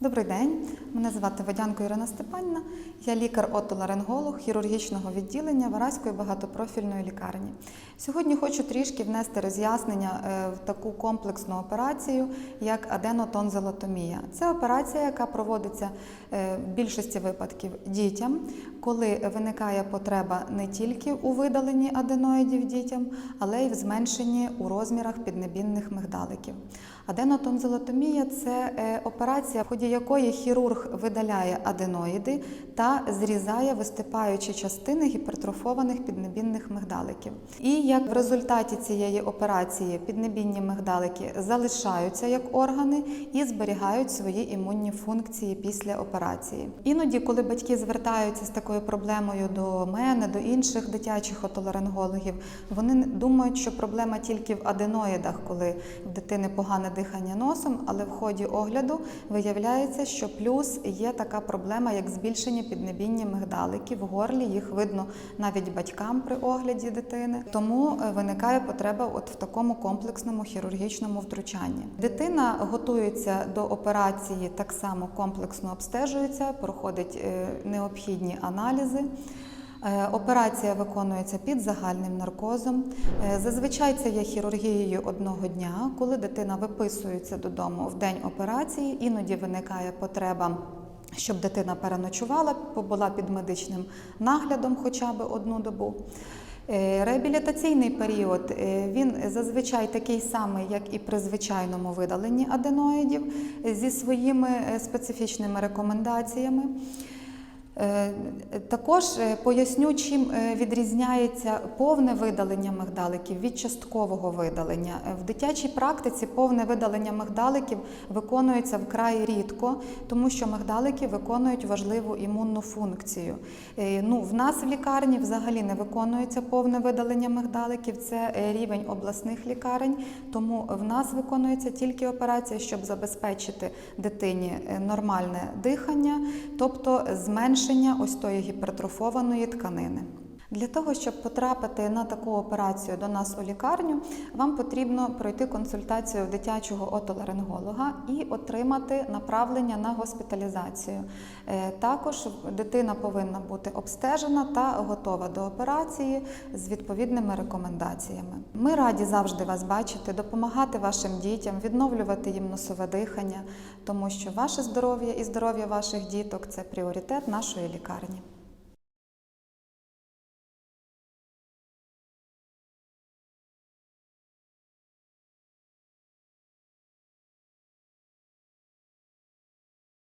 Добрий день, мене звати Водянко Ірина Степанівна. Я лікар-отоларинголог хірургічного відділення Вараської багатопрофільної лікарні. Сьогодні хочу трішки внести роз'яснення е, в таку комплексну операцію, як аденотонзилотомія. Це операція, яка проводиться е, в більшості випадків дітям, коли виникає потреба не тільки у видаленні аденоїдів дітям, але й в зменшенні у розмірах піднебінних мигдаликів. Аденотонзилотомія це е, операція, в ході якої хірург видаляє аденоїди та зрізає виступаючі частини гіпертрофованих піднебінних мигдаликів. І як в результаті цієї операції піднебінні мигдалики залишаються як органи і зберігають свої імунні функції після операції. Іноді, коли батьки звертаються з такою проблемою до мене, до інших дитячих отоларингологів, вони думають, що проблема тільки в аденоїдах, коли в дитини погане дихання носом, але в ході огляду виявляється, що плюс є така проблема, як збільшення піднебіння мигдалики в горлі. Їх видно навіть батькам при огляді дитини. Тому е, виникає потреба от в такому комплексному хірургічному втручанні. Дитина готується до операції, так само комплексно обстежується, проходить е, необхідні аналізи. Е, Операція виконується під загальним наркозом. Е, Зазвичай це є хірургією одного дня, коли дитина виписується додому в день операції. Іноді виникає потреба. Щоб дитина переночувала, побула під медичним наглядом хоча б одну добу. Е, Реабілітаційний період він зазвичай такий самий, як і при звичайному видаленні аденоїдів, зі своїми специфічними рекомендаціями. Е, Також е, поясню, чим е, відрізняється повне видалення мигдаликів від часткового видалення. В дитячій практиці повне видалення мигдаликів виконується вкрай рідко, тому що мигдалики виконують важливу імунну функцію. Ну, в нас в лікарні взагалі не виконується повне видалення мигдаликів, це рівень обласних лікарень, тому в нас виконується тільки операція, щоб забезпечити дитині нормальне дихання, тобто зменшення ось тої гіпертрофованої тканини. Для того, щоб потрапити на таку операцію до нас у лікарню, вам потрібно пройти консультацію дитячого отоларинголога і отримати направлення на госпіталізацію. Е, Також дитина повинна бути обстежена та готова до операції з відповідними рекомендаціями. Ми раді завжди вас бачити, допомагати вашим дітям, відновлювати їм носове дихання, тому що ваше здоров'я і здоров'я ваших діток це пріоритет нашої лікарні.